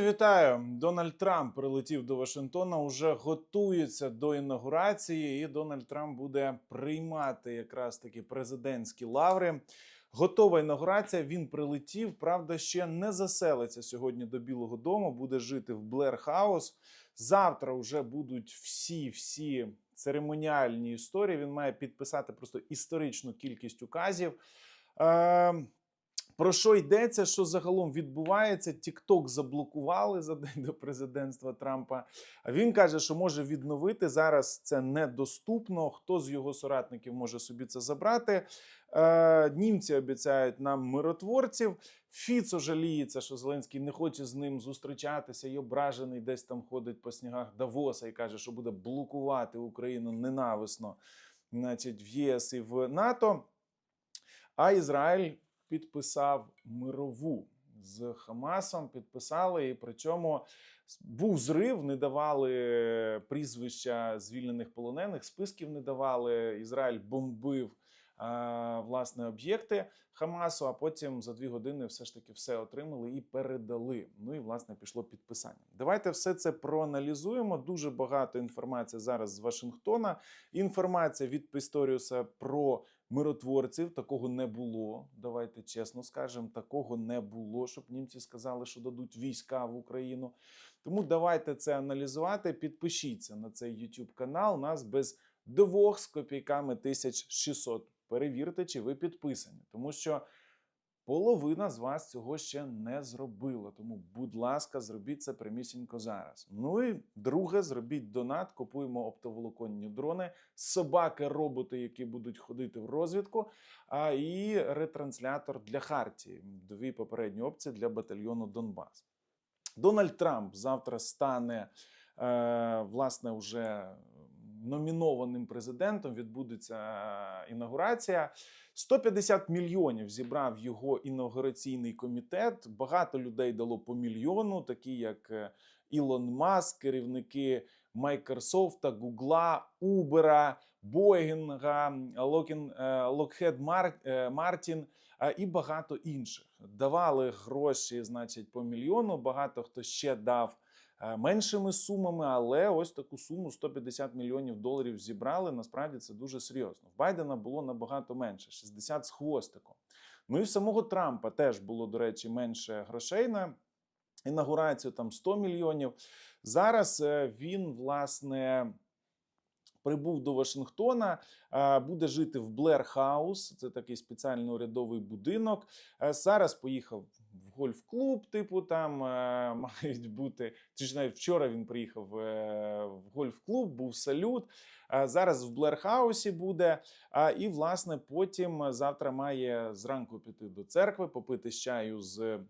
Вітаю! Дональд Трамп прилетів до Вашингтона. Уже готується до інаугурації, і Дональд Трамп буде приймати якраз таки президентські лаври. Готова інаугурація. Він прилетів. Правда, ще не заселиться сьогодні до Білого Дому. Буде жити в Блер Хаус. Завтра вже будуть всі всі церемоніальні історії. Він має підписати просто історичну кількість указів. Е, про що йдеться, що загалом відбувається? Тікток заблокували за день до президентства Трампа. А він каже, що може відновити зараз. Це недоступно. Хто з його соратників може собі це забрати? Е, німці обіцяють нам миротворців. Фіцо жаліється, що Зеленський не хоче з ним зустрічатися і ображений десь там ходить по снігах Давоса і каже, що буде блокувати Україну ненависно, значить, в ЄС і в НАТО. А Ізраїль підписав мирову з Хамасом. Підписали, і причому був зрив, не давали прізвища звільнених полонених, списків не давали. Ізраїль бомбив. Власне, об'єкти Хамасу, а потім за дві години все ж таки все отримали і передали. Ну і власне пішло підписання. Давайте все це проаналізуємо. Дуже багато інформації зараз з Вашингтона. Інформація від Пісторіуса про миротворців. Такого не було. Давайте чесно скажемо, такого не було, щоб німці сказали, що дадуть війська в Україну. Тому давайте це аналізувати. Підпишіться на цей YouTube канал. Нас без двох з копійками 1600. Перевірте, чи ви підписані, тому що половина з вас цього ще не зробила. Тому, будь ласка, зробіть це прямісінько зараз. Ну і друге, зробіть донат, купуємо оптоволоконні дрони, собаки, роботи, які будуть ходити в розвідку, а і ретранслятор для Хартії. Дві попередні опції для батальйону Донбас. Дональд Трамп завтра стане е, власне вже номінованим президентом. Відбудеться е, інаугурація. 150 мільйонів зібрав його інаугураційний комітет. Багато людей дало по мільйону, такі як е, Ілон Маск, керівники Майкрософта, Гугла, Убера, Боїнга, Локхед Мартін і багато інших. Давали гроші, значить, по мільйону. Багато хто ще дав меншими сумами, але ось таку суму 150 мільйонів доларів зібрали. Насправді це дуже серйозно. В Байдена було набагато менше 60 з хвостиком. Ну і в самого Трампа теж було, до речі, менше грошей на інаугурацію, там 100 мільйонів. Зараз е, він, власне. Прибув до Вашингтона, е, буде жити в Блер Хаус. Це такий спеціальний урядовий будинок. Е, Зараз поїхав в гольф-клуб. Типу, там е, мають бути. Чи ж навіть вчора він приїхав е, в гольф-клуб, був салют. Е, Зараз в Блерхаусі буде. А, І, власне, потім завтра має зранку піти до церкви, попити чаю з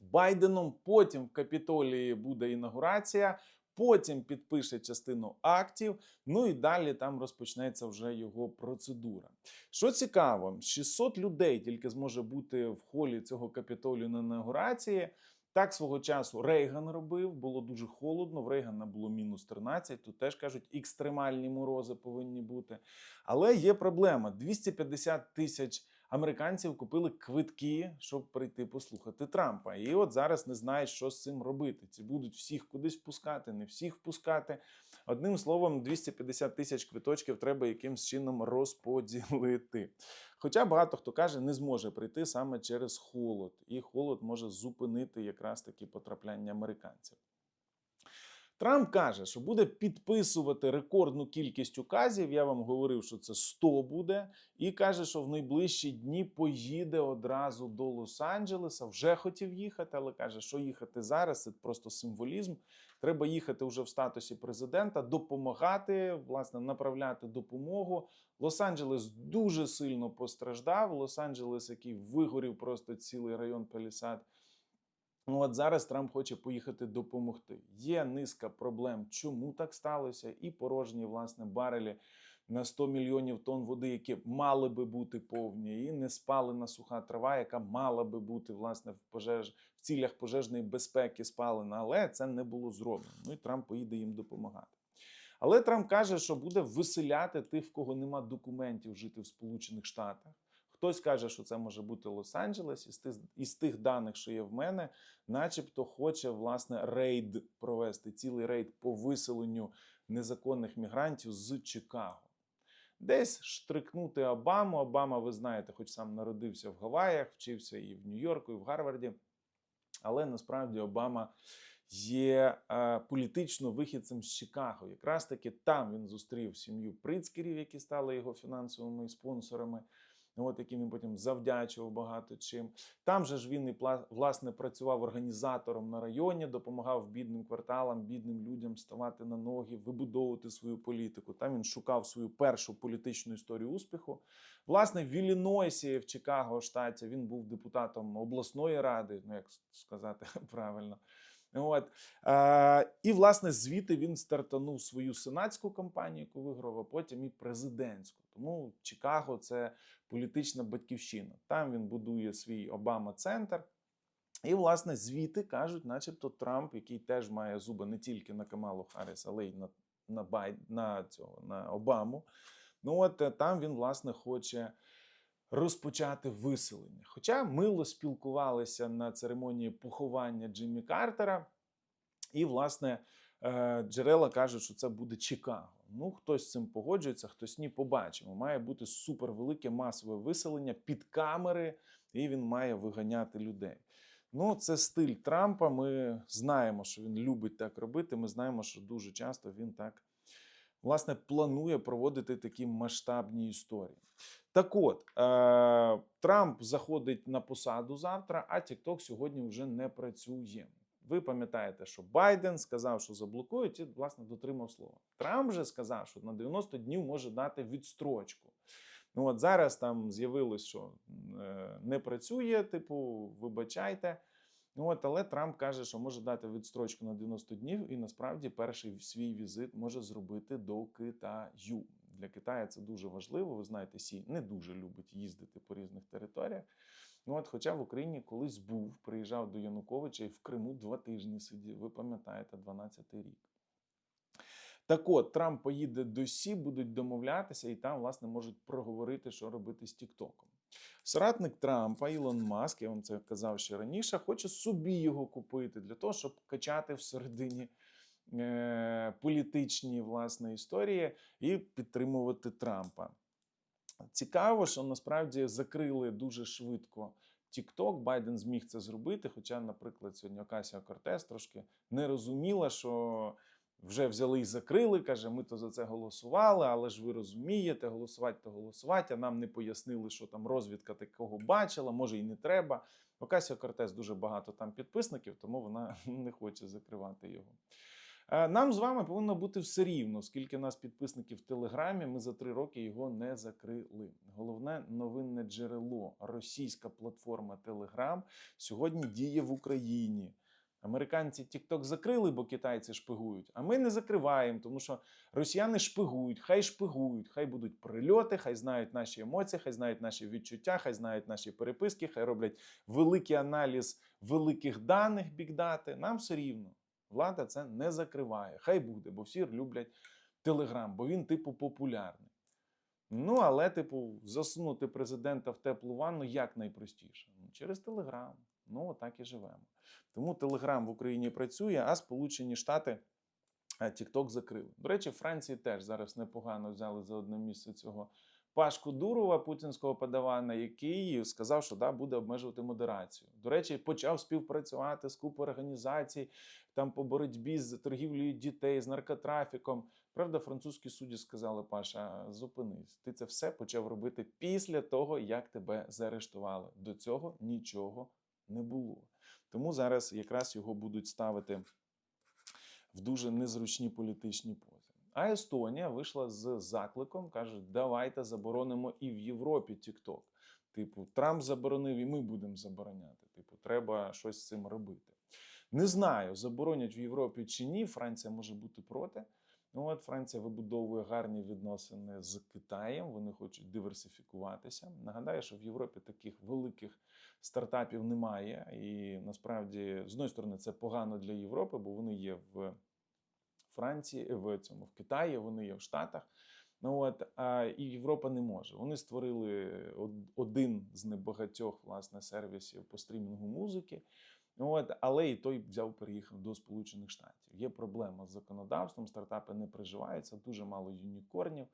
Байденом. Потім в Капітолії буде інаугурація. Потім підпише частину актів, ну і далі там розпочнеться вже його процедура. Що цікаво, 600 людей тільки зможе бути в холі цього капітолію на інаугурації. Так свого часу Рейган робив, було дуже холодно. В Рейгана було мінус 13, Тут теж кажуть, екстремальні морози повинні бути. Але є проблема: 250 тисяч американців купили квитки, щоб прийти послухати Трампа. І от зараз не знають, що з цим робити. Ці будуть всіх кудись впускати, не всіх впускати. Одним словом, 250 тисяч квиточків треба якимсь чином розподілити. Хоча багато хто каже, не зможе прийти саме через холод, і холод може зупинити якраз такі потрапляння американців. Трамп каже, що буде підписувати рекордну кількість указів. Я вам говорив, що це 100 буде, і каже, що в найближчі дні поїде одразу до Лос-Анджелеса. Вже хотів їхати, але каже, що їхати зараз це просто символізм. Треба їхати вже в статусі президента, допомагати, власне, направляти допомогу. Лос-Анджелес дуже сильно постраждав. Лос-Анджелес, який вигорів просто цілий район Палісад. Ну от зараз Трамп хоче поїхати допомогти. Є низка проблем, чому так сталося, і порожні власне барелі на 100 мільйонів тонн води, які мали би бути повні, і не спалена суха трава, яка мала би бути власне в пожеж в цілях пожежної безпеки спалена, але це не було зроблено. Ну і Трамп поїде їм допомагати. Але Трамп каже, що буде виселяти тих, в кого нема документів жити в Сполучених Штатах. Хтось каже, що це може бути Лос-Анджелес. Із тих, із тих даних, що є в мене, начебто хоче власне рейд провести цілий рейд по виселенню незаконних мігрантів з Чикаго. Десь штрикнути Обаму. Обама, ви знаєте, хоч сам народився в Гаваях, вчився і в Нью-Йорку, і в Гарварді. Але насправді Обама є е, політично вихідцем з Чикаго. Якраз таки там він зустрів сім'ю Прицкерів, які стали його фінансовими спонсорами. От яким він потім завдячував багато чим. Там же ж він і власне працював організатором на районі, допомагав бідним кварталам, бідним людям ставати на ноги, вибудовувати свою політику. Там він шукав свою першу політичну історію успіху. Власне, в Іллінойсі, в Чикаго, штаті, він був депутатом обласної ради, ну як сказати правильно. От. Е, і, власне, звідти він стартанув свою сенатську кампанію, яку виграв, а потім і президентську. Тому Чикаго це політична батьківщина. Там він будує свій Обама-центр. І, власне, звідти кажуть, начебто, Трамп, який теж має зуби не тільки на Камалу Харріс, але й на, на, Бай, на, цього, на Обаму. Ну, от е, там він, власне, хоче розпочати виселення. Хоча мило спілкувалися на церемонії поховання Джиммі Картера, і, власне, е, джерела кажуть, що це буде Чикаго. Ну, хтось з цим погоджується, хтось ні, побачимо. Має бути супервелике масове виселення під камери, і він має виганяти людей. Ну, це стиль Трампа. Ми знаємо, що він любить так робити. Ми знаємо, що дуже часто він так власне планує проводити такі масштабні історії. Так от, е- Трамп заходить на посаду завтра, а TikTok сьогодні вже не працює. Ви пам'ятаєте, що Байден сказав, що заблокують, і власне дотримав слова. Трамп же сказав, що на 90 днів може дати відстрочку. Ну от зараз там з'явилось, що е, не працює, типу, вибачайте. Ну от, але Трамп каже, що може дати відстрочку на 90 днів, і насправді перший свій візит може зробити до Китаю. Для Китаю це дуже важливо. Ви знаєте, Сі не дуже любить їздити по різних територіях. Ну от, хоча в Україні колись був, приїжджав до Януковича і в Криму два тижні сидів. Ви пам'ятаєте, 12-й рік. Так от, Трамп поїде до Сі, будуть домовлятися, і там, власне, можуть проговорити, що робити з Тіктоком. Соратник Трампа, Ілон Маск, я вам це казав ще раніше, хоче собі його купити для того, щоб качати всередині політичні власне історії і підтримувати Трампа. Цікаво, що насправді закрили дуже швидко TikTok. Байден зміг це зробити. Хоча, наприклад, сьогодні Окасія Кортес трошки не розуміла, що вже взяли і закрили. каже, ми то за це голосували, але ж ви розумієте, голосувати то голосувати. А нам не пояснили, що там розвідка такого бачила, може і не треба. Окасія Кортес дуже багато там підписників, тому вона не хоче закривати його. Е, Нам з вами повинно бути все рівно, скільки нас підписників в Телеграмі. Ми за три роки його не закрили. Головне новинне джерело, російська платформа Телеграм сьогодні діє в Україні. Американці TikTok закрили, бо китайці шпигують. А ми не закриваємо, тому що росіяни шпигують, хай шпигують, хай будуть прильоти, хай знають наші емоції, хай знають наші відчуття, хай знають наші переписки, хай роблять великий аналіз великих даних бікдати. Нам все рівно. Влада це не закриває. Хай буде, бо всі люблять Телеграм, бо він, типу, популярний. Ну, але, типу, засунути президента в теплу ванну як найпростіше? Ну, Через Телеграм. Ну, отак і живемо. Тому Телеграм в Україні працює, а Сполучені Штати TikTok закрили. До речі, Франції теж зараз непогано взяли за одне місце цього Пашку Дурова, путінського подавана, який сказав, що да, буде обмежувати модерацію. До речі, почав співпрацювати з купою організацій там по боротьбі з торгівлею дітей, з наркотрафіком. Правда, французькі судді сказали: Паша, зупинись, ти це все почав робити після того, як тебе заарештували. До цього нічого не було. Тому зараз якраз його будуть ставити в дуже незручні політичні пози. А Естонія вийшла з закликом, каже, давайте заборонимо і в Європі TikTok. Типу, Трамп заборонив, і ми будемо забороняти. Типу, треба щось з цим робити. Не знаю, заборонять в Європі чи ні. Франція може бути проти. Ну от Франція вибудовує гарні відносини з Китаєм. Вони хочуть диверсифікуватися. Нагадаю, що в Європі таких великих стартапів немає. І насправді, з одної сторони, це погано для Європи, бо вони є в Франції, в цьому в Китаї, вони є в Штатах. Ну от а, і Європа не може. Вони створили один з небагатьох власне сервісів по стрімінгу музики. От, але і той взяв, переїхав до Сполучених Штатів. Є проблема з законодавством, стартапи не приживаються, дуже мало юнікорнів.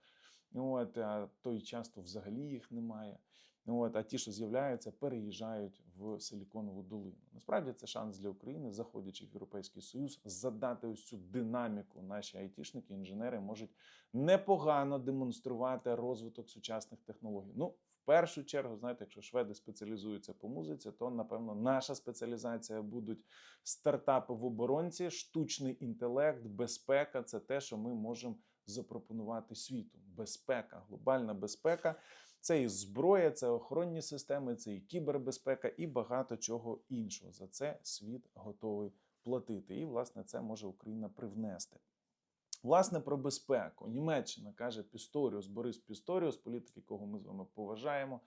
От, а той часто взагалі їх немає. От, а ті, що з'являються, переїжджають в Силіконову долину. Насправді це шанс для України, заходячи в Європейський Союз, задати ось цю динаміку. Наші айтішники, інженери можуть непогано демонструвати розвиток сучасних технологій. Ну, першу чергу, знаєте, якщо шведи спеціалізуються по музиці, то напевно наша спеціалізація будуть стартапи в оборонці, штучний інтелект, безпека це те, що ми можемо запропонувати світу. Безпека, глобальна безпека. Це і зброя, це охоронні системи, це і кібербезпека, і багато чого іншого. За це світ готовий платити. І, власне, це може Україна привнести. Власне, про безпеку. Німеччина каже Пісторіус, Борис Пісторіус, політик, якого ми з вами поважаємо.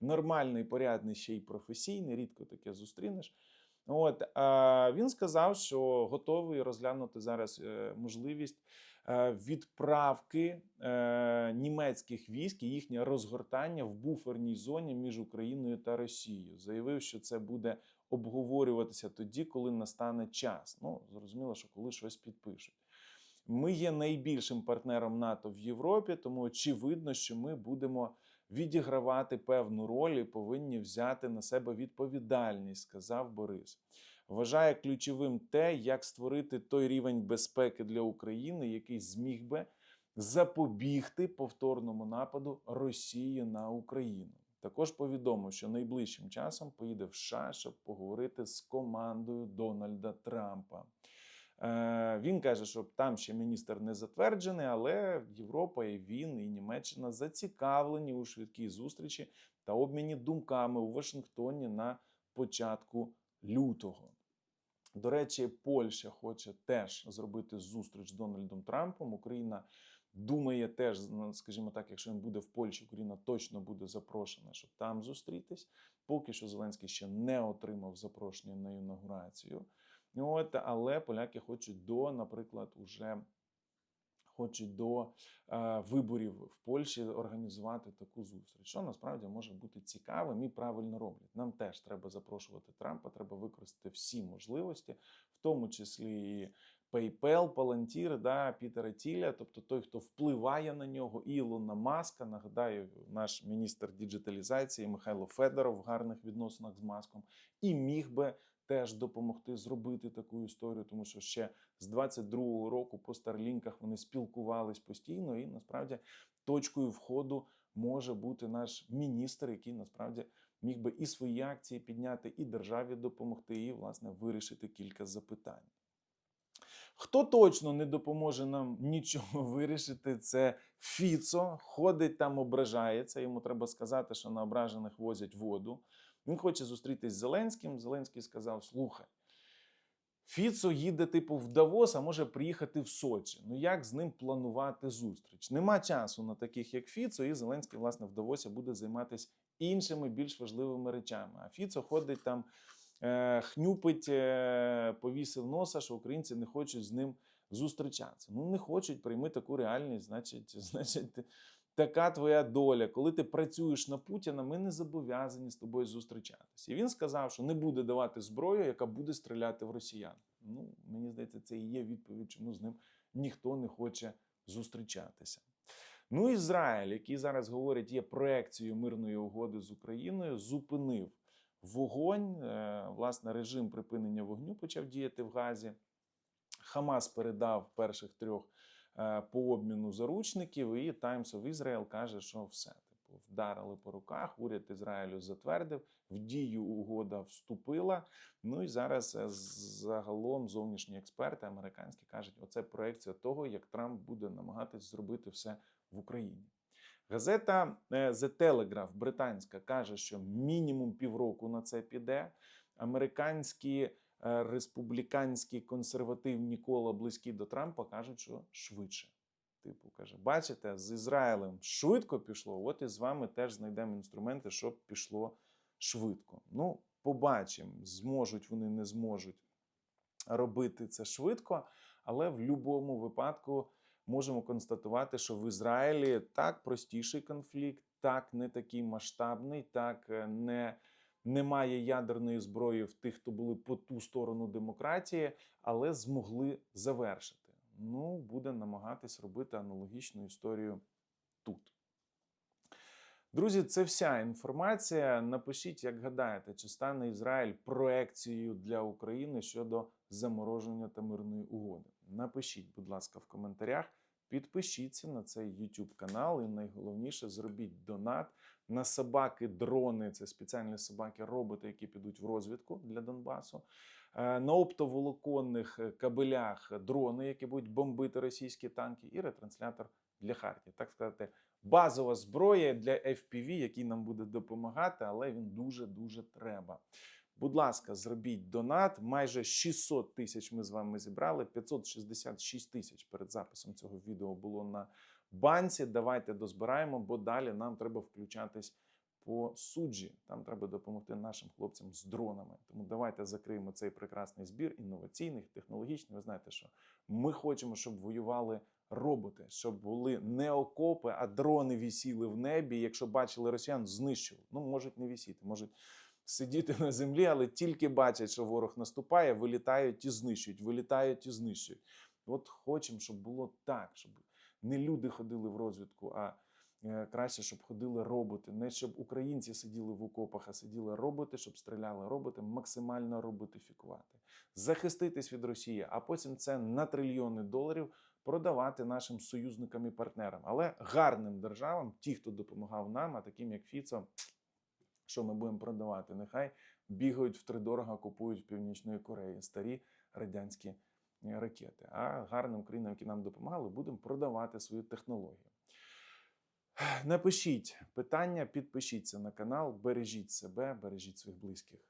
Нормальний, порядний, ще й професійний, рідко таке зустрінеш. От він сказав, що готовий розглянути зараз е, можливість е, відправки е, німецьких військ і їхнє розгортання в буферній зоні між Україною та Росією. Заявив, що це буде обговорюватися тоді, коли настане час. Ну зрозуміло, що коли щось підпишуть. Ми є найбільшим партнером НАТО в Європі, тому очевидно, що ми будемо відігравати певну роль і повинні взяти на себе відповідальність, сказав Борис. Вважає ключовим те, як створити той рівень безпеки для України, який зміг би запобігти повторному нападу Росії на Україну. Також повідомив, що найближчим часом поїде в США, щоб поговорити з командою Дональда Трампа. Е, Він каже, що там ще міністр не затверджений, але Європа і він, і Німеччина зацікавлені у швидкій зустрічі та обміні думками у Вашингтоні на початку лютого. До речі, Польща хоче теж зробити зустріч з Дональдом Трампом. Україна думає теж, ну, скажімо так, якщо він буде в Польщі, Україна точно буде запрошена, щоб там зустрітись. Поки що Зеленський ще не отримав запрошення на інаугурацію. От, але поляки хочуть до, наприклад, уже хочуть до е, виборів в Польщі організувати таку зустріч, що насправді може бути цікавим і правильно роблять. Нам теж треба запрошувати Трампа, треба використати всі можливості, в тому числі і PayPal, Palantir, да, Пітера Тіля, тобто той, хто впливає на нього, Ілона Маска. Нагадаю, наш міністр діджиталізації Михайло Федоров в гарних відносинах з Маском і міг би теж допомогти зробити таку історію, тому що ще з 22-го року по старлінках вони спілкувались постійно, і насправді точкою входу може бути наш міністр, який насправді міг би і свої акції підняти, і державі допомогти, і власне вирішити кілька запитань. Хто точно не допоможе нам нічого вирішити, це Фіцо. Ходить там, ображається. Йому треба сказати, що на ображених возять воду. Він хоче зустрітись з Зеленським. Зеленський сказав: слухай. Фіцо їде, типу, в Давос, а може приїхати в Сочі. Ну як з ним планувати зустріч? Нема часу на таких, як Фіцо, і Зеленський, власне, в Давосі буде займатися іншими більш важливими речами. А Фіцо ходить там, е, хнюпить, е, повісив носа, що українці не хочуть з ним зустрічатися. Ну, не хочуть, прийми таку реальність, значить, значить, така твоя доля. Коли ти працюєш на Путіна, ми не зобов'язані з тобою зустрічатися. І він сказав, що не буде давати зброю, яка буде стріляти в росіян. Ну, мені здається, це і є відповідь, чому з ним ніхто не хоче зустрічатися. Ну, Ізраїль, який зараз говорить, є проекцією мирної угоди з Україною, зупинив вогонь. Е, Власне, режим припинення вогню почав діяти в Газі. Хамас передав перших трьох по обміну заручників, і Times of Israel каже, що все. Типу, вдарили по руках. Уряд Ізраїлю затвердив, в дію угода вступила. Ну і зараз е, загалом зовнішні експерти американські кажуть, оце проекція того, як Трамп буде намагатись зробити все в Україні. Газета е, The Telegraph британська каже, що мінімум півроку на це піде. Американські е, республіканські консервативні кола близькі до Трампа кажуть, що швидше. Типу каже, бачите, з Ізраїлем швидко пішло. От і з вами теж знайдемо інструменти, щоб пішло швидко. Ну, побачимо, зможуть вони, не зможуть робити це швидко, але в будь-якому випадку можемо констатувати, що в Ізраїлі так простіший конфлікт, так не такий масштабний, так е, не. Немає ядерної зброї в тих, хто були по ту сторону демократії, але змогли завершити. Ну, буде намагатись робити аналогічну історію тут. Друзі, це вся інформація. Напишіть, як гадаєте, чи стане Ізраїль проекцією для України щодо замороження та мирної угоди. Напишіть, будь ласка, в коментарях. Підпишіться на цей YouTube канал, і найголовніше зробіть донат на собаки, дрони. Це спеціальні собаки, роботи, які підуть в розвідку для Донбасу. Е, На оптоволоконних е, кабелях дрони, які будуть бомбити російські танки, і ретранслятор для Хартії. Так сказати, базова зброя для FPV, який нам буде допомагати, але він дуже дуже треба. Будь ласка, зробіть донат. Майже 600 тисяч ми з вами зібрали. 566 тисяч перед записом цього відео було на банці. Давайте дозбираємо, бо далі нам треба включатись по суджі. Там треба допомогти нашим хлопцям з дронами. Тому давайте закриємо цей прекрасний збір інноваційний, технологічний. Ви знаєте, що ми хочемо, щоб воювали роботи, щоб були не окопи, а дрони вісіли в небі. Якщо бачили росіян, знищували. Ну, можуть не вісіти, можуть сидіти на землі, але тільки бачать, що ворог наступає, вилітають і знищують, вилітають і знищують. От хочемо, щоб було так, щоб не люди ходили в розвідку, а е, краще, щоб ходили роботи. Не щоб українці сиділи в окопах, а сиділи роботи, щоб стріляли роботи, максимально роботифікувати, захиститись від Росії, а потім це на трильйони доларів продавати нашим союзникам і партнерам, але гарним державам, ті, хто допомагав нам, а таким як Фіцо, що ми будемо продавати, нехай бігають втридорога, купують в Північної Кореї старі радянські е, ракети. А гарним країнам, які нам допомагали, будемо продавати свою технологію. Напишіть питання, підпишіться на канал, бережіть себе, бережіть своїх близьких.